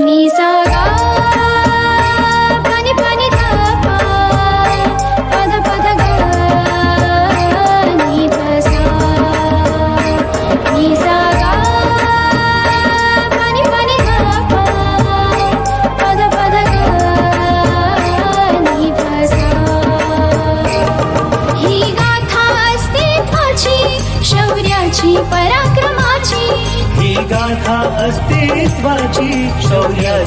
नि सा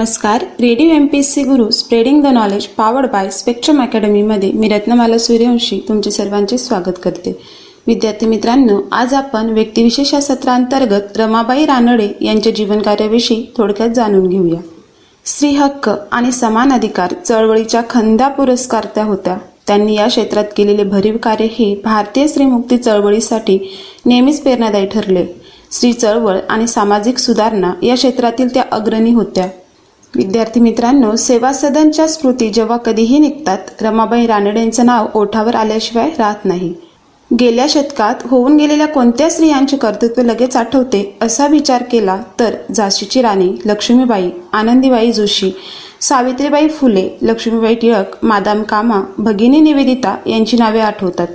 नमस्कार. Radio M P S C Guru spreading the knowledge powered by spectrum अकॅडमीमध्ये मी रत्नमाला सूर्यवंशी तुमचे सर्वांचे स्वागत करते. विद्यार्थी मित्रांनो आज आपण व्यक्तिविशेष या सत्रांतर्गत रमाबाई रानडे यांच्या जीवनकार्याविषयी थोडक्यात जाणून घेऊया. स्त्री हक्क आणि समान अधिकार चळवळीच्या खंदा पुरस्कार त्या होत्या. त्यांनी या क्षेत्रात केलेले भरीव कार्य हे भारतीय स्त्रीमुक्ती चळवळीसाठी नेहमीच प्रेरणादायी ठरले. स्त्री चळवळ आणि सामाजिक सुधारणा या क्षेत्रातील त्या अग्रणी होत्या. विद्यार्थी मित्रांनो सेवा सदनच्या स्मृती जेव्हा कधीही निघतात रमाबाई रानडेंचं नाव ओठावर आल्याशिवाय राहत नाही. गेल्या शतकात होऊन गेलेल्या कोणत्या स्त्रियांचे कर्तृत्व लगेच आठवते असा विचार केला तर झाशीची राणी लक्ष्मीबाई आनंदीबाई जोशी सावित्रीबाई फुले लक्ष्मीबाई टिळक मादाम कामा भगिनी निवेदिता यांची नावे आठवतात.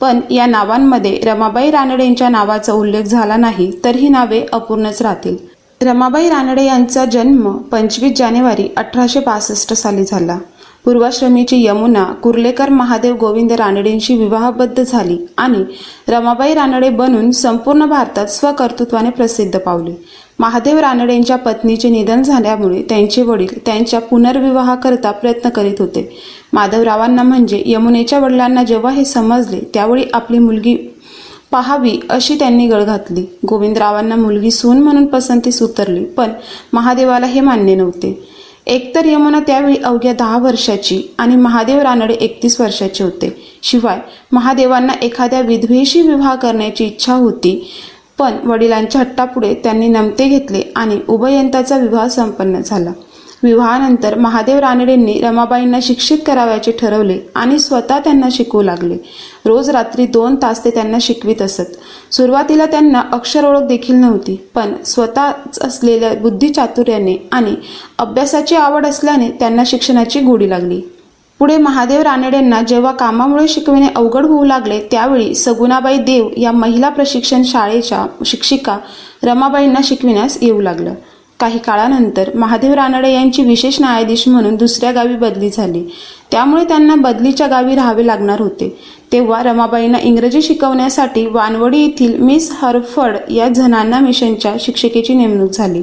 पण या नावांमध्ये रमाबाई रानडेंच्या नावाचा उल्लेख झाला नाही तर ही नावे अपूर्णच राहतील. रमाबाई रानडे यांचा जन्म पंचवीस जानेवारी अठराशे पासष्ट साली झाला. पूर्वाश्रमीची यमुना कुर्लेकर महादेव गोविंद रानडेंशी विवाहबद्ध झाली आणि रमाबाई रानडे बनून संपूर्ण भारतात स्वकर्तृत्वाने प्रसिद्ध पावली. महादेव रानडेंच्या पत्नीचे निधन झाल्यामुळे त्यांचे वडील त्यांच्या पुनर्विवाहाकरता प्रयत्न करीत होते. माधवरावांना म्हणजे यमुनेच्या वडिलांना जेव्हा हे समजले त्यावेळी आपली मुलगी पहावी अशी त्यांनी गळ घातली. गोविंदरावांना मुलगी सून म्हणून पसंतीस उतरली पण महादेवाला हे मान्य नव्हते. एकतर यमुना त्यावेळी अवघ्या दहा वर्षाची आणि महादेव रानडे एकतीस वर्षाचे होते. शिवाय महादेवांना एखाद्या विधवेशी विवाह करण्याची इच्छा होती पण वडिलांच्या हट्टापुढे त्यांनी नमते घेतले आणि उभयंताचा विवाह संपन्न झाला. विवाहानंतर महादेव रानडेंनी रमाबाईंना शिक्षित करावयाचे ठरवले आणि स्वतः त्यांना शिकवू लागले. रोज रात्री दोन तास ते त्यांना शिकवित असत. सुरुवातीला त्यांना अक्षर ओळख देखील नव्हती पण स्वतःच असलेल्या बुद्धिचातुर्याने आणि अभ्यासाची आवड असल्याने त्यांना शिक्षणाची गोडी लागली. पुढे महादेव रानडेंना जेव्हा कामामुळे शिकविणे अवघड होऊ लागले त्यावेळी सगुणाबाई देव या महिला प्रशिक्षण शाळेच्या शिक्षिका रमाबाईंना शिकविण्यास येऊ लागलं. काही काळानंतर महादेव रानडे यांची विशेष न्यायाधीश म्हणून दुसऱ्या गावी बदली झाली. त्यामुळे त्यांना बदलीच्या गावी राहावे लागणार होते. तेव्हा रमाबाईंना इंग्रजी शिकवण्यासाठी वानवडी येथील मिस हरफर्ड या झनाना मिशनच्या शिक्षिकेची नेमणूक झाली.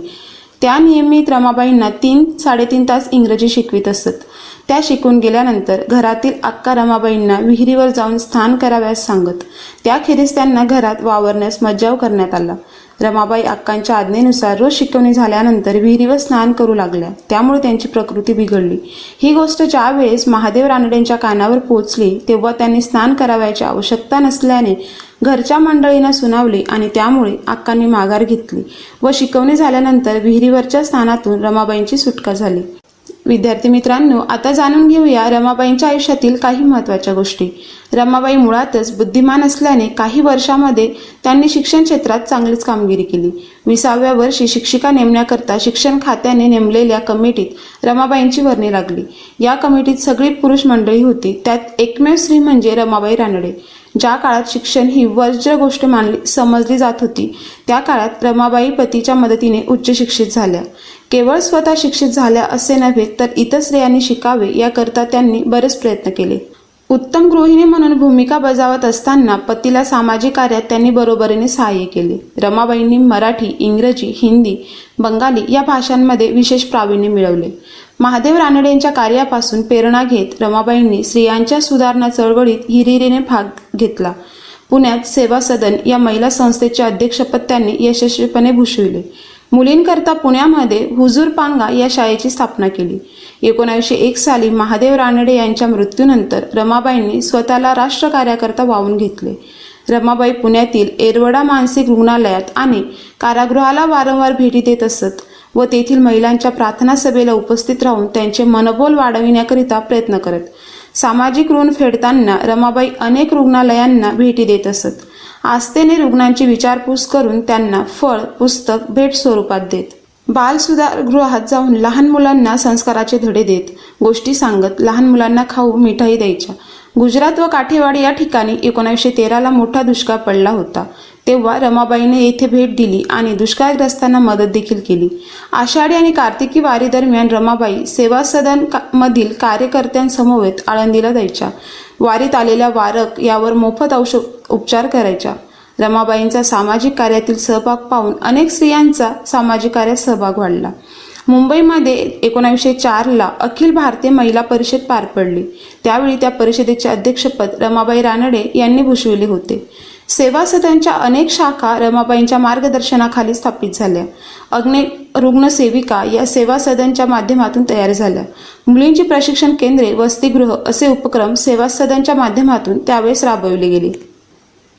त्या नियमित रमाबाईंना तीन साडेतीन तास इंग्रजी शिकवित असत. त्या शिकून गेल्यानंतर घरातील अक्का रमाबाईंना विहिरीवर जाऊन स्थान कराव्यास सांगत त्याखेरीज त्यांना घरात वावरण्यास मज्जाव करण्यात आला. रमाबाई अक्कांच्या आज्ञेनुसार रोज शिकवणी झाल्यानंतर विहिरीवर स्नान करू लागल्या. त्यामुळे त्यांची प्रकृती बिघडली. ही गोष्ट ज्या वेळेस महादेव रानडेंच्या कानावर पोचली तेव्हा त्यांनी स्नान करावयाची आवश्यकता नसल्याने घरच्या मंडळींना सुनावली आणि त्यामुळे अक्कांनी माघार घेतली व शिकवणी झाल्यानंतर विहिरीवरच्या स्नानातून रमाबाईंची सुटका झाली. विद्यार्थी मित्रांनो आता जाणून घेऊया रमाबाईंच्या आयुष्यातील काही महत्त्वाच्या गोष्टी. रमाबाई मुळातच बुद्धिमान असल्याने काही वर्षामध्ये त्यांनी शिक्षण क्षेत्रात चांगलीच कामगिरी केली. विसाव्या वर्षी शिक्षिका नेमण्याकरता शिक्षण खात्याने नेमलेल्या कमिटीत रमाबाईंची वर्णी लागली. या कमिटीत सगळी पुरुष मंडळी होती. त्यात एकमेव स्त्री म्हणजे रमाबाई रानडे. ज्या काळात शिक्षण ही वज्र गोष्ट मानली समजली जात होती त्या काळात रमाबाई पतीच्या मदतीने उच्च शिक्षित झाल्या. केवळ स्वतः शिक्षित झाल्या असे नव्हे तर इतर स्त्रियांनी शिकावे याकरता त्यांनी बरेच प्रयत्न केले. उत्तम गृहिणी म्हणून भूमिका बजावत असताना पतीला सामाजिक कार्यात त्यांनी बरोबरीने सहाय्य केले. रमाबाईंनी मराठी इंग्रजी हिंदी बंगाली या भाषांमध्ये विशेष प्रावीण्य मिळवले. महादेव रानडेंच्या कार्यापासून प्रेरणा घेत रमाबाईंनी स्त्रियांच्या सुधारणा चळवळीत हिरिरीने भाग घेतला. पुण्यात सेवा सदन या महिला संस्थेचे अध्यक्षपद त्यांनी यशस्वीपणे भूषविले. मुलींकरता पुण्यामध्ये हुजूर पांगा या शाळेची स्थापना केली. एकोणावीसशे एक साली महादेव रानडे यांच्या मृत्यूनंतर रमाबाईंनी स्वतःला राष्ट्रकार्याकरता वाहून घेतले. रमाबाई पुण्यातील एरवडा मानसिक रुग्णालयात आणि कारागृहाला वारंवार भेटी देत असत व तेथील महिलांच्या प्रार्थना सभेला उपस्थित राहून त्यांचे मनोबल वाढविण्याकरिता प्रयत्न करत. सामाजिक ऋण फेडताना रमाबाई अनेक रुग्णालयांना भेटी देत असत. आस्थेने रुग्णांची विचारपूस करून त्यांना फळ पुस्तक भेट स्वरूपात देत. बाल जाऊन लहान मुलांना संस्काराचे धडे देत. गोष्टी सांगत लहान मुलांना खाऊ मिठाई द्यायच्या. गुजरात व काठेवाडी या ठिकाणी एकोणीसशे तेराला मोठा दुष्काळ पडला होता. तेव्हा रमाबाईने येथे भेट दिली आणि दुष्काळग्रस्तांना मदत देखील केली. आषाढी आणि कार्तिकी वारी दरम्यान रमाबाई सेवा सदन का- मधील कार्यकर्त्यांसमवेत आळंदीला द्यायच्या वारीत आलेल्या वारक यावर मोफत औषध उपचार करायच्या. रमाबाईंचा सामाजिक कार्यातील सहभाग पाहून अनेक स्त्रियांचा सामाजिक कार्यात सहभाग वाढला. मुंबईमध्ये एकोणावीसशे चारला अखिल भारतीय महिला परिषद पार पडली. त्यावेळी त्या परिषदेचे अध्यक्षपद रमाबाई रानडे यांनी भूषविले होते. सेवा सदनच्या अनेक शाखा रमाबाईंच्या मार्गदर्शनाखाली स्थापित झाल्या. अग्ने रुग्णसेविका या सेवा सदनच्या माध्यमातून तयार झाल्या. मुलींची प्रशिक्षण केंद्रे वसतिगृह असे उपक्रम सेवा सदनच्या माध्यमातून त्यावेळेस राबवले गेले.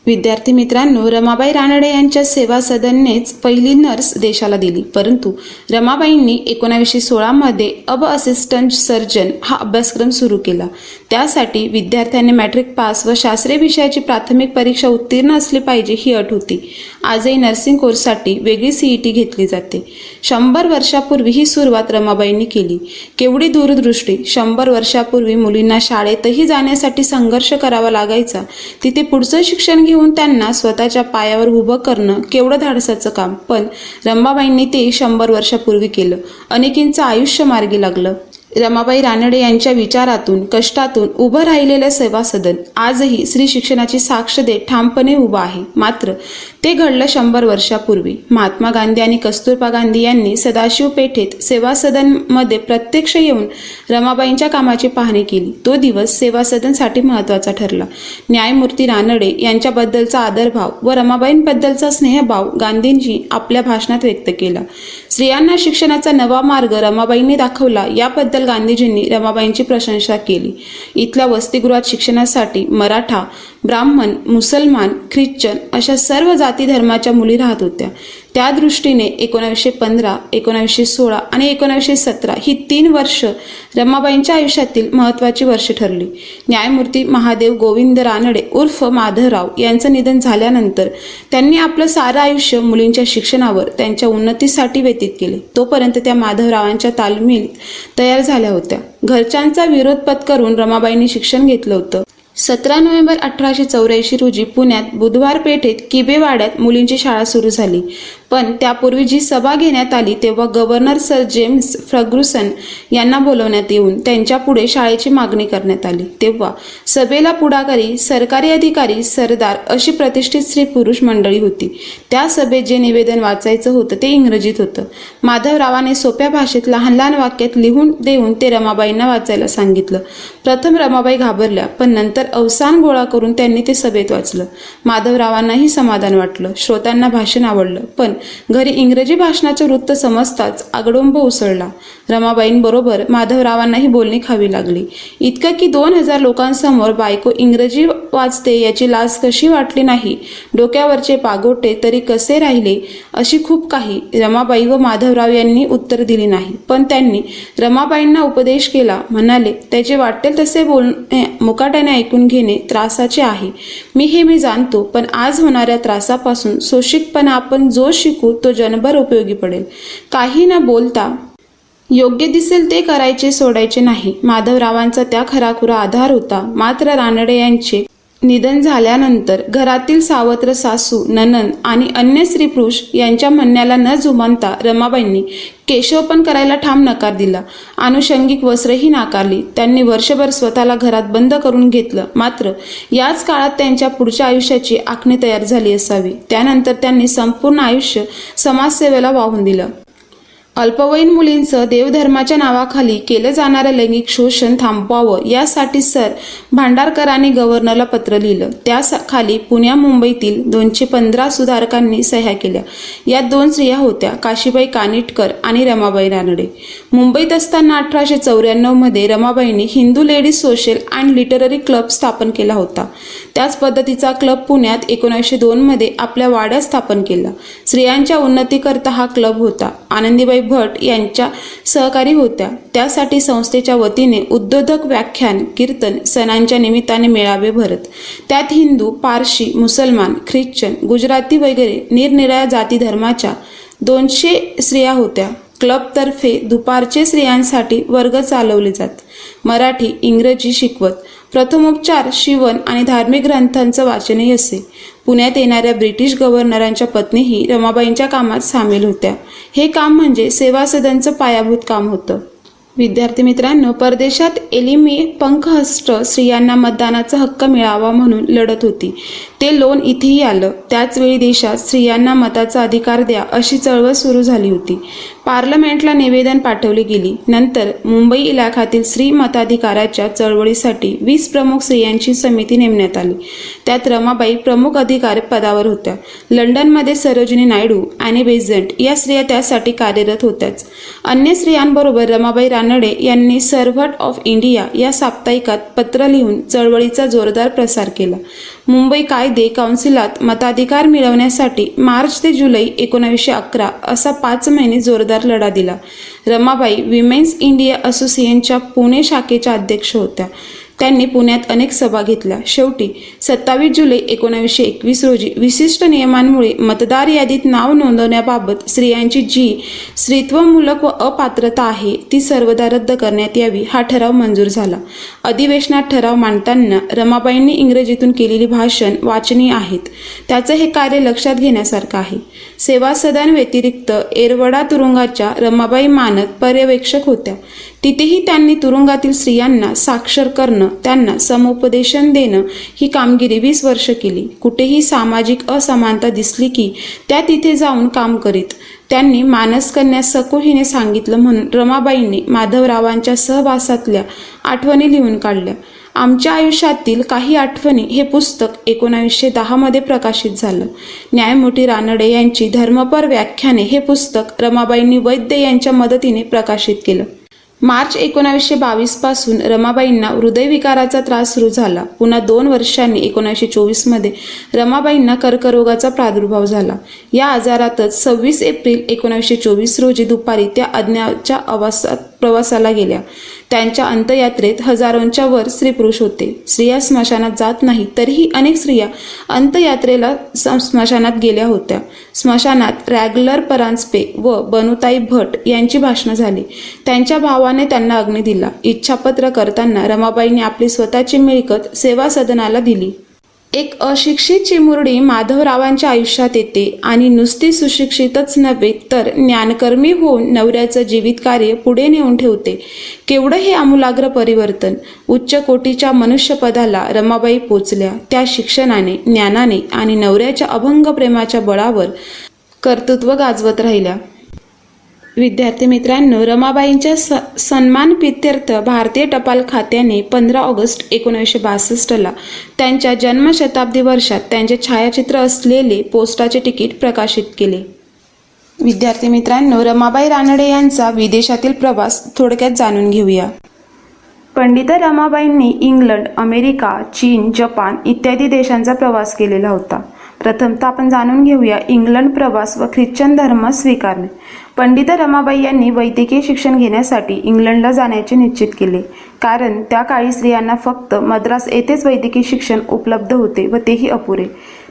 विद्यार्थी मित्रांनो रमाबाई रानडे यांच्या सेवा सदननेच पहिली नर्स देशाला दिली. परंतु रमाबाईंनी एकोणावीसशे सोळामध्ये अब असिस्टंट सर्जन हा अभ्यासक्रम सुरू केला. त्यासाठी विद्यार्थ्यांनी मॅट्रिक पास व शास्त्रीय विषयाची प्राथमिक परीक्षा उत्तीर्ण असली पाहिजे ही अट होती. आजही नर्सिंग कोर्ससाठी वेगळी सीईटी घेतली जाते. शंभर वर्षापूर्वी ही सुरुवात रमाबाईंनी केली. केवढी दूरदृष्टी शंभर वर्षापूर्वी मुलींना शाळेतही जाण्यासाठी संघर्ष करावा लागायचा तिथे पुढचं शिक्षण घेऊन त्यांना स्वतःच्या पायावर उभं करणं केवढं धाडसाचं काम. पण रंबाबाईंनी ते शंभर वर्षापूर्वी केलं. अनेकींचं आयुष्य मार्गी लागलं. रमाबाई रानडे यांच्या विचारातून कष्टातून उभं राहिलेलं सेवा सदन आजही स्त्री शिक्षणाची साक्ष देत ठामपणे उभं आहे. मात्र ते घडलं शंभर वर्षापूर्वी. महात्मा गांधी आणि कस्तुरबा गांधी यांनी सदाशिव पेठेत सेवा सदनमध्ये प्रत्यक्ष येऊन रमाबाईंच्या कामाची पाहणी केली. तो दिवस सेवा सदनसाठी महत्त्वाचा ठरला. न्यायमूर्ती रानडे यांच्याबद्दलचा आदरभाव व रमाबाईंबद्दलचा स्नेहभाव गांधींनी आपल्या भाषणात व्यक्त केला. स्त्रियांना शिक्षणाचा नवा मार्ग रमाबाईंनी दाखवला याबद्दल गांधीजींनी रमाबाईंची प्रशंसा केली. इथल्या वसतिगृहात शिक्षणासाठी मराठा ब्राह्मण मुसलमान ख्रिश्चन अशा सर्व जाती जाती धर्माच्या मुली राहत होत्या. त्या दृष्टीने एकोणावीसशे पंधरा एकोणावीसशे सोळा आणि एकोणावीसशे सतरा ही तीन वर्ष रमाबाईंच्या आयुष्यातील महत्त्वाची वर्षे ठरली. न्यायमूर्ती महादेव गोविंद रानडे उर्फ माधवराव यांचं निधन झाल्यानंतर त्यांनी आपलं सारं आयुष्य मुलींच्या शिक्षणावर त्यांच्या उन्नतीसाठी व्यतीत केले. तोपर्यंत त्या माधवरावांच्या तालमीत तयार झाल्या होत्या. घरच्यांचा विरोध पत्करून रमाबाईंनी शिक्षण घेतलं होतं. सतरा नोव्हेंबर अठराशे चौऱ्याऐंशी रोजी पुण्यात बुधवार पेठेत किबेवाड्यात मुलींची शाळा सुरू झाली. पण त्यापूर्वी जी सभा घेण्यात आली तेव्हा गव्हर्नर सर जेम्स फ्रग्रुसन यांना बोलवण्यात येऊन त्यांच्यापुढे शाळेची मागणी करण्यात आली. तेव्हा सभेला पुढाकारी सरकारी अधिकारी सरदार अशी प्रतिष्ठित स्त्री पुरुष मंडळी होती. त्या सभेत जे निवेदन वाचायचं होतं ते इंग्रजीत होतं. माधवरावाने सोप्या भाषेत लहान लहान वाक्यात लिहून देऊन ते रमाबाईंना वाचायला सांगितलं. प्रथम रमाबाई घाबरल्या पण नंतर अवसान गोळा करून त्यांनी ते सभेत वाचलं. माधवरावांनाही समाधान वाटलं. श्रोत्यांना भाषण आवडलं पण घरी इंग्रजी भाषणाचे वृत्त समजताच आगडोंब उसळला. रमाबाईंबरोबर माधवरावांनाही बोलणी खावी लागली. इतकं की दोन हजार लोकांसमोर बायको इंग्रजी वाचते याची लाज कशी वाटली नाही? डोक्यावरचे पागोटे तरी कसे राहिले? अशी खूप काही रमाबाई व माधवराव यांनी उत्तर दिली नाही. पण त्यांनी रमाबाईंना उपदेश केला. म्हणाले त्याचे वाटेल तसे बोलणे मुकाट्याने ऐकून घेणे त्रासाचे आहे. मी हे मी जाणतो पण आज होणाऱ्या त्रासापासून सोशिकपणा आपण जो शिकू तो जनभर उपयोगी पडेल. काही न बोलता योग्य दिसेल ते करायचे सोडायचे नाही. माधवरावांचा त्या खराखुरा आधार होता. मात्र रानडे यांचे निधन झाल्यानंतर घरातील सावत्र सासू ननन आणि अन्य स्त्री पुरुष यांच्या म्हणण्याला न जुमानता रमाबाईंनी केशवपण करायला ठाम नकार दिला. आनुषंगिक वस्त्रही नाकारली. त्यांनी वर्षभर स्वतःला घरात बंद करून घेतलं. मात्र याच काळात त्यांच्या पुढच्या आयुष्याची आखणी तयार झाली असावी. त्यानंतर त्यांनी संपूर्ण आयुष्य समाजसेवेला वाहून दिलं. अल्पवयीन मुलींचं देवधर्माच्या नावाखाली केलं जाणारं लैंगिक शोषण थांबवावं यासाठी सर भांडारकरांनी गव्हर्नरला पत्र लिहिलं. त्या खाली पुण्या मुंबईतील दोनशे पंधरा सुधारकांनी सह्या केल्या. यात दोन स्त्रिया होत्या काशीबाई कानिटकर आणि रमाबाई रानडे. मुंबईत असताना अठराशे चौऱ्याण्णवमध्ये रमाबाईंनी Hindu ladies social and literary club स्थापन केला होता. त्याच पद्धतीचा क्लब पुण्यात एकोणीसशे दोनमध्ये आपल्या वाड्यात स्थापन केला. स्त्रियांच्या उन्नतीकरता हा क्लब होता. आनंदीबाई भट यांच्या सहकारी होत्या. त्यासाठी संस्थेच्या वतीने उद्योधक व्याख्यान कीर्तन सणांच्या निमित्ताने मेळावे भरत. त्यात हिंदू पारशी मुसलमान ख्रिश्चन गुजराती वगैरे निरनिराळ्या जाती धर्माच्या दोनशे स्त्रिया होत्या. क्लबतर्फे दुपारचे स्त्रियांसाठी वर्ग चालवले जात. मराठी इंग्रजी शिकवत. प्रथमोपचार शिवण आणि धार्मिक ग्रंथांचं वाचनही असे. पुण्यात येणाऱ्या ब्रिटिश गव्हर्नरांच्या पत्नीही रमाबाईंच्या कामात सामील होत्या. हे काम म्हणजे सेवा सदनचं पायाभूत काम होतं. विद्यार्थी मित्रांनो परदेशात एलिमी पंखहस्त स्त्रियांना मतदानाचा हक्क मिळावा म्हणून लढत होती. ते लोन इथेही आलं. त्याचवेळी देशात स्त्रियांना मताचा अधिकार द्या अशी चळवळ सुरू झाली होती. पार्लमेंटला निवेदन पाठवले गेली. नंतर मुंबई इलाख्यातील स्त्री मताधिकाराच्या चळवळीसाठी वीस प्रमुख स्त्रियांची समिती नेमण्यात आली. त्यात रमाबाई प्रमुख अधिकार पदावर होत्या. लंडनमध्ये सरोजिनी नायडू आणि बेझंट या स्त्रिया त्यासाठी कार्यरत होत्याच. अन्य स्त्रियांबरोबर रमाबाई रानडे यांनी सर्व्हट ऑफ इंडिया या साप्ताहिकात पत्र लिहून चळवळीचा जोरदार प्रसार केला. मुंबई कायदे काउन्सिलात मताधिकार मिळवण्यासाठी मार्च ते जुलै एकोणावीसशे अकरा असा पाच महिने जोरदार लढा दिला. रमाबाई विमेन्स इंडिया असोसिएशनच्या पुणे शाखेच्या अध्यक्ष होत्या. त्यांनी पुण्यात अनेक सभा घेतल्या. शेवटी सत्तावीस जुलै एकोणावीसशे एकवीस रोजी विशिष्ट नियमांमुळे मतदार यादीत नाव नोंदवण्याबाबत स्त्रियांची जी स्त्रीत्वमूलक व अपात्रता आहे ती सर्वदा रद्द करण्यात यावी हा ठराव मंजूर झाला. अधिवेशनात ठराव मांडताना रमाबाईंनी इंग्रजीतून केलेली भाषण वाचनीय आहेत. त्याचं हे कार्य लक्षात घेण्यासारखं आहे. सेवा सदन व्यतिरिक्त एरवडा तुरुंगाच्या रमाबाई मानक पर्यवेक्षक होत्या. तिथेही त्यांनी तुरुंगातील स्त्रियांना साक्षर करणं त्यांना समुपदेशन देणं ही कामगिरी वीस वर्ष केली. कुठेही सामाजिक असमानता दिसली की त्या तिथे जाऊन काम करीत. त्यांनी मानसकन्या सकोहीने सांगितलं म्हणून रमाबाईंनी माधवरावांच्या सहवासातल्या आठवणी लिहून काढल्या. आमच्या आयुष्यातील काही आठवणी हे पुस्तक एकोणावीसशे दहामध्ये प्रकाशित झालं. न्यायमूर्ती रानडे यांची धर्मपर व्याख्याने हे पुस्तक रमाबाईंनी वैद्य यांच्या मदतीने प्रकाशित केलं. मार्च एकोणावीसशे बावीसपासून रमाबाईंना हृदयविकाराचा त्रास सुरू झाला. पुन्हा दोन वर्षांनी एकोणीसशे चोवीसमध्ये रमाबाईंना कर्करोगाचा प्रादुर्भाव झाला. या आजारातच सव्वीस एप्रिल एकोणीसशे चोवीस रोजी दुपारी त्या अज्ञाच्या अवासात प्रवासाला गेल्या. त्यांच्या अंतयात्रेत हजारोंच्या वर स्त्री पुरुष होते. स्त्रिया स्मशानात जात नाही तरीही अनेक स्त्रिया अंतयात्रेला स्मशानात गेल्या होत्या. स्मशानात रॅगलर परांजपे व बनुताई भट यांची भाषणं झाली. त्यांच्या भावा भावाने त्यांना अग्नी दिला. इच्छापत्र करताना रमाबाईंनी आपली स्वतःची मिळकत सेवा सदनाला दिली. एक अशिक्षित चिमुरडी माधवरावांच्या आयुष्यात येते आणि नुसती सुशिक्षितच नव्हे तर ज्ञानकर्मी होऊन नवऱ्याचं जीवित कार्य पुढे नेऊन ठेवते. केवढं हे आमूलाग्र परिवर्तन! उच्च कोटीच्या मनुष्यपदाला रमाबाई पोचल्या. त्या शिक्षणाने ज्ञानाने आणि नवऱ्याच्या अभंग प्रेमाच्या बळावर कर्तृत्व गाजवत राहिल्या. विद्यार्थी मित्रांनो रमाबाईंच्या स सन्मान प्रित्यर्थ भारतीय टपाल खात्याने पंधरा ऑगस्ट एकोणीसशे बासष्टला त्यांच्या जन्मशताब्दी वर्षात त्यांचे छायाचित्र असलेले पोस्टाचे तिकीट प्रकाशित केले. विद्यार्थी मित्रांनो रमाबाई रानडे यांचा विदेशातील प्रवास थोडक्यात जाणून घेऊया. पंडिता रमाबाईंनी इंग्लंड अमेरिका चीन जपान इत्यादी देशांचा प्रवास केलेला होता. प्रथमतः आपण जाणून घेऊया इंग्लंड प्रवास व ख्रिश्चन धर्म स्वीकारणे. पंडित रमाबाई यांनी वैद्यकीय शिक्षण घेण्यासाठी इंग्लंडला जाण्याचे निश्चित केले. कारण त्या काळी स्त्रियांना फक्त मद्रास येथेच वैद्यकीय शिक्षण उपलब्ध होते व तेही अपुरे.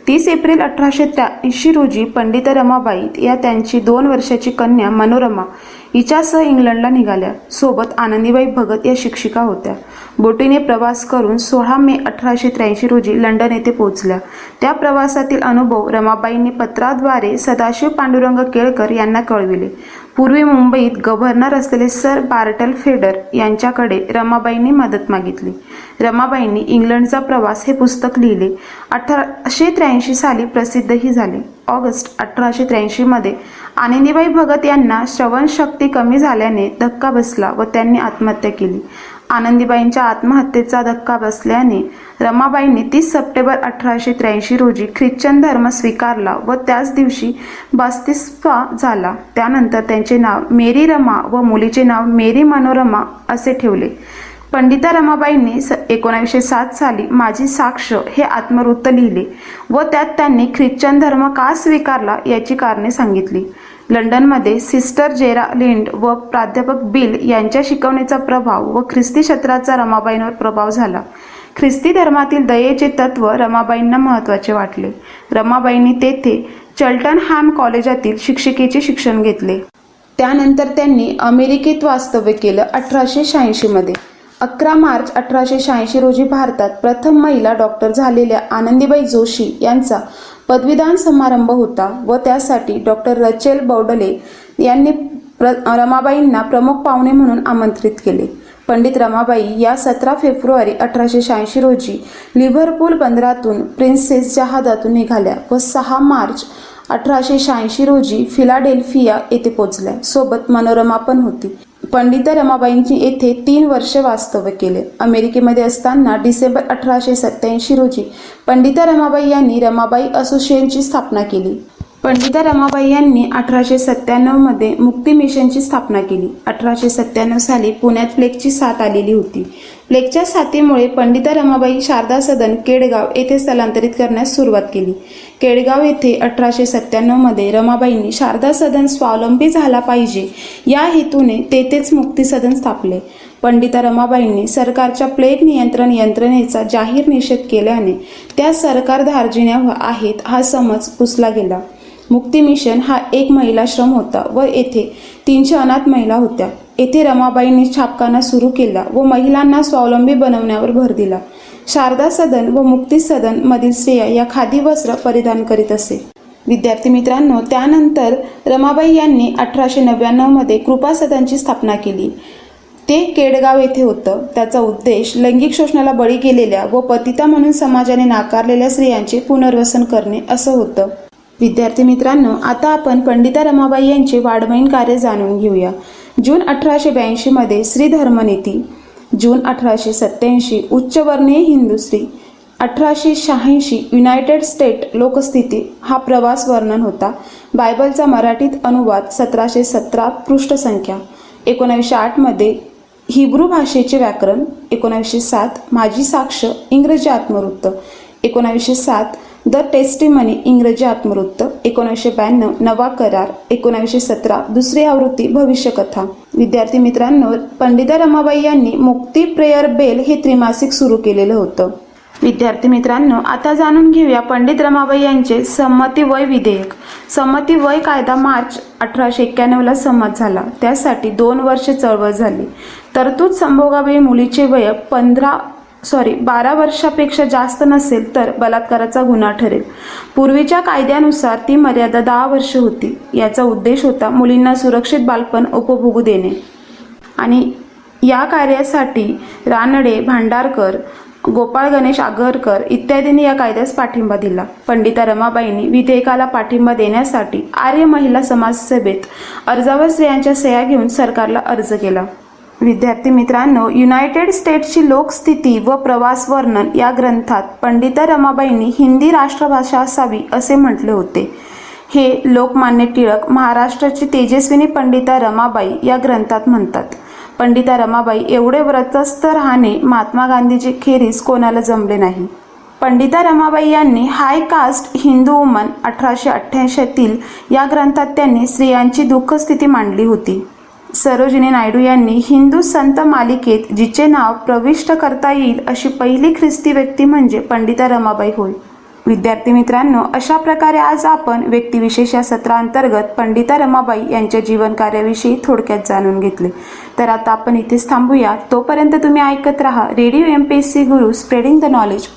तीस एप्रिल अठराशे त्र्याऐंशी रोजी पंडित रमाबाई या त्यांची दोन वर्षाची कन्या मनोरमा हिच्यासह इंग्लंडला निघाल्या. सोबत आनंदीबाई भगत या शिक्षिका होत्या. बोटीने प्रवास करून सोळा मे अठराशे त्र्याऐंशी रोजी लंडन येथे पोहोचल्या. त्या प्रवासातील अनुभव रमाबाईंनी पत्राद्वारे सदाशिव पांडुरंग केळकर यांना कळविले. पूर्वी मुंबईत गव्हर्नर असलेले सर बार्टल फेडर यांच्याकडे रमाबाईंनी मदत मागितली. रमाबाईंनी इंग्लंडचा प्रवास हे पुस्तक लिहिले. अठराशे त्र्याऐंशी साली प्रसिद्धही झाले. ऑगस्ट अठराशे त्र्याऐंशीमध्ये आनंदीबाई भगत यांना श्रवणशक्ती कमी झाल्याने धक्का बसला व त्यांनी आत्महत्या केली. आनंदीबाईंच्या आत्महत्येचा धक्का बसल्याने रमाबाईंनी तीस सप्टेंबर अठराशे त्र्याऐंशी रोजी ख्रिश्चन धर्म स्वीकारला व त्याच दिवशी बस्तिस्वा झाला. त्यानंतर त्यांचे नाव मेरी रमा व मुलीचे नाव मेरी मनोरमा असे ठेवले. पंडिता रमाबाईंनी स एकोणावीसशे सात साली माझी साक्ष हे आत्मवृत्त लिहिले व त्यात त्यांनी ख्रिश्चन धर्म का स्वीकारला याची कारणे सांगितली. लंडनमध्ये सिस्टर जेरा लिंड व प्राध्यापक बिल यांच्या शिकवणीचा प्रभाव व ख्रिस्ती क्षेत्राचा रमाबाईंवर प्रभाव झाला. ख्रिस्ती धर्मातील दयेचे तत्व रमाबाईंना महत्त्वाचे वाटले. रमाबाईंनी तेथे चल्टनहॅम कॉलेजातील शिक्षिकेचे शिक्षण घेतले. त्यानंतर त्यांनी अमेरिकेत वास्तव्य केलं अठराशे शहाऐंशीमध्ये अकरा मार्च अठराशे शहाऐंशी रोजी भारतात प्रथम महिला डॉक्टर झालेल्या आनंदीबाई जोशी यांचा पदवीदान समारंभ होता व त्यासाठी डॉक्टर रचेल बौडले यांनी प्र रमाबाईंना प्रमुख पाहुणे म्हणून आमंत्रित केले. पंडित रमाबाई या सतरा फेब्रुवारी अठराशे शहाऐंशी रोजी लिव्हरपूल बंदरातून प्रिन्सेस जहाजातून निघाल्या व सहा मार्च अठराशे शहाऐंशी रोजी फिलाडेल्फिया येथे पोचल्या. सोबत मनोरमा पण होती. पंडिता रमाबाईंची येथे तीन वर्ष वास्तव्य केले. अमेरिकेमध्ये असताना डिसेंबर अठराशे सत्याऐंशी रोजी पंडिता रमाबाई यांनी रमाबाई असोसिएशनची स्थापना केली. पंडिता रमाबाई यांनी अठराशे सत्त्याण्णवमध्ये मुक्ती मिशनची स्थापना केली. अठराशे सत्त्याण्णव साली पुण्यात प्लेगची साथ आलेली होती. प्लेगच्या साथीमुळे पंडिता रमाबाई शारदा सदन केडगाव येथे स्थलांतरित करण्यास सुरुवात केली. केडगाव येथे अठराशे सत्त्याण्णवमध्ये रमाबाईंनी शारदा सदन स्वावलंबी झाला पाहिजे. या हेतूने तेथेच मुक्ती सदन स्थापले. पंडिता रमाबाईंनी सरकारच्या प्लेग नियंत्रण यंत्रणेचा जाहीर निषेध केल्याने त्या सरकार धार्जिण्या आहेत हा समज पुसला गेला. मुक्ती मिशन हा एक महिलाश्रम होता व येथे तीनशे अनाथ महिला होत्या. येथे रमाबाईंनी छापखाना सुरू केला व महिलांना स्वावलंबी बनवण्यावर भर दिला. शारदा सदन व मुक्ती सदन मधील स्त्रिया या खादी वस्त्र परिधान करीत असे. विद्यार्थी मित्रांनो त्यानंतर रमाबाई यांनी अठराशे नव्याण्णवमध्ये कृपा सदनची स्थापना केली. ते केडगाव येथे होतं. त्याचा उद्देश लैंगिक शोषणाला बळी गेलेल्या व पतिता म्हणून समाजाने नाकारलेल्या स्त्रियांचे पुनर्वसन करणे असं होतं. विद्यार्थी मित्रांनो आता आपण पंडिता रमाबाई यांचे वाडमयीन कार्य जाणून घेऊया. जून अठराशे ब्याऐंशीमध्ये श्री धर्मनीती जून अठराशे सत्याऐंशी उच्चवर्णीय हिंदुस्त्री अठराशे शहाऐंशी युनायटेड स्टेट लोकस्थिती हा प्रवास वर्णन होता. बायबलचा मराठीत अनुवाद सतराशे सतरा पृष्ठसंख्या एकोणावीसशे आठमध्ये हिब्रू भाषेचे व्याकरण एकोणावीसशे सात माझी साक्ष इंग्रजी आत्मवृत्त. एकोणावीसशे सात द टेस्टिमनी इंग्रजी आत्मवृत्त एकोणीसशे ब्याण्णव नवा करार एकोणावीसशे सतरा दुसरी आवृत्ती भविष्यकथा. विद्यार्थी मित्रांनो पंडिता रमाबाई यांनी मुक्ती प्रेयर बेल हे त्रिमासिक सुरू केलेलं होतं. विद्यार्थी मित्रांनो आता जाणून घेऊया पंडित रमाबाई यांचे संमती वय विधेयक. संमती वय कायदा मार्च अठराशे एक्क्याण्णवला संमत झाला. त्यासाठी दोन वर्ष चळवळ झाली. तरतूद संभोगावेळी मुलीचे वय पंधरा सॉरी बारा वर्षापेक्षा जास्त नसेल तर बलात्काराचा गुन्हा ठरेल. पूर्वीच्या कायद्यानुसार ती मर्यादा दहा वर्ष होती. याचा उद्देश होता मुलींना सुरक्षित बालपण उपभोगू देणे. आणि या कार्यासाठी रानडे भांडारकर गोपाळ गणेश आगरकर इत्यादींनी या कायद्यास पाठिंबा दिला. पंडिता रमाबाईंनी विधेयकाला पाठिंबा देण्यासाठी आर्य महिला समाजसेवेत अर्जावर स्त्रियांच्या सह्या घेऊन सरकारला अर्ज केला. विद्यार्थी मित्रांनो युनायटेड स्टेट्सची लोकस्थिती व प्रवास वर्णन या ग्रंथात पंडिता रमाबाईंनी हिंदी राष्ट्रभाषा असावी असे म्हटले होते. हे लोकमान्य टिळक महाराष्ट्राची तेजस्विनी पंडिता रमाबाई या ग्रंथात म्हणतात. पंडिता रमाबाई एवढे व्रतस्थ राहणे महात्मा गांधीची खेरीज कोणाला जमले नाही. पंडिता रमाबाई यांनी हाय कास्ट हिंदू वुमन अठराशे अठ्ठ्याऐंशीतील या ग्रंथात त्यांनी स्त्रियांची दुःखस्थिती मांडली होती. सरोजिनी नायडू यांनी हिंदू संत मालिकेत जिचे नाव प्रविष्ट करता येईल अशी पहिली ख्रिस्ती व्यक्ती म्हणजे पंडिता रमाबाई होय. विद्यार्थी मित्रांनो अशा प्रकारे आज आपण व्यक्तिविशेष या सत्रांतर्गत पंडिता रमाबाई यांच्या जीवन कार्याविषयी थोडक्यात जाणून घेतले. तर आता आपण इथेच थांबूया. तोपर्यंत तुम्ही ऐकत राहा radio M P S C Guru spreading the knowledge